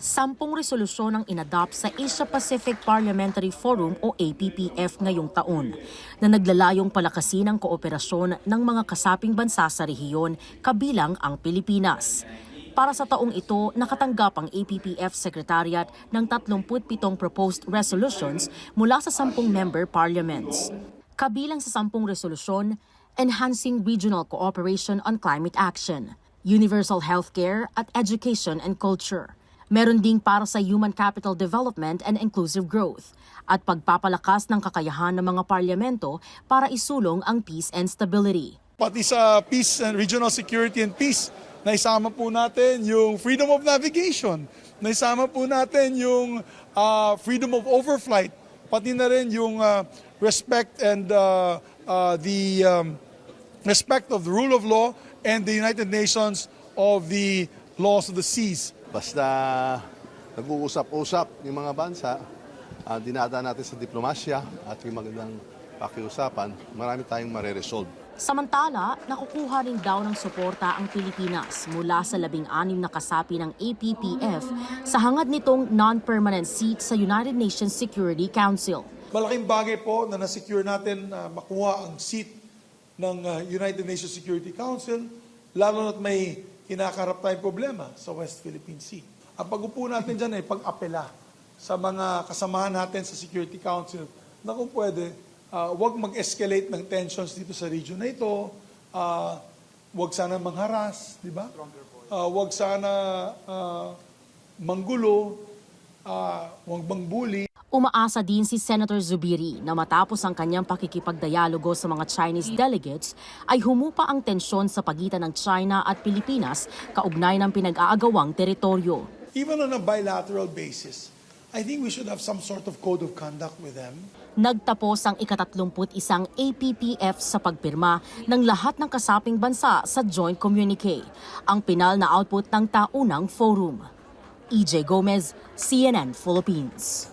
Sampung resolusyon ang inadopt sa Asia-Pacific Parliamentary Forum o APPF ngayong taon na naglalayong palakasin ang kooperasyon ng mga kasaping bansa sa rehiyon kabilang ang Pilipinas. Para sa taong ito, nakatanggap ang APPF Secretariat ng 37 proposed resolutions mula sa 10 member parliaments. Kabilang sa 10 resolusyon, Enhancing Regional Cooperation on Climate Action, Universal Healthcare at Education and Culture. Meron ding para sa Human Capital Development and Inclusive Growth at pagpapalakas ng kakayahan ng mga parlamento para isulong ang peace and stability. Pati sa peace and regional security and peace, naisama po natin yung freedom of navigation, naisama po natin yung ah, freedom of overflight, pati na rin yung ah, respect and ah, ah, the um, respect of the rule of law and the United Nations of the laws of the seas. Basta nag-uusap-usap yung mga bansa, uh, dinadaan natin sa diplomasya at yung magandang pakiusapan, marami tayong mareresolve. Samantala, nakukuha rin daw ng suporta ang Pilipinas mula sa labing-anim na kasapi ng APPF sa hangad nitong non-permanent seat sa United Nations Security Council. Malaking bagay po na nasecure natin na makuha ang seat ng uh, United Nations Security Council, lalo na't may kinakarap tayong problema sa West Philippine Sea. Ang pag-upo natin dyan ay pag-apela sa mga kasamahan natin sa Security Council na kung pwede, uh, wag mag-escalate ng tensions dito sa region na ito, uh, wag sana mangharas, di ba? Uh, wag sana uh, manggulo, uh, wag mangbuli, Umaasa din si Senator Zubiri na matapos ang kanyang pakikipagdialogo sa mga Chinese delegates ay humupa ang tensyon sa pagitan ng China at Pilipinas kaugnay ng pinag-aagawang teritoryo. even on a bilateral basis, I think we should have some sort of code of conduct with them. Nagtapos ang ikatatlumput isang APPF sa pagpirma ng lahat ng kasaping bansa sa Joint Communique, ang pinal na output ng taunang forum. EJ Gomez, CNN Philippines.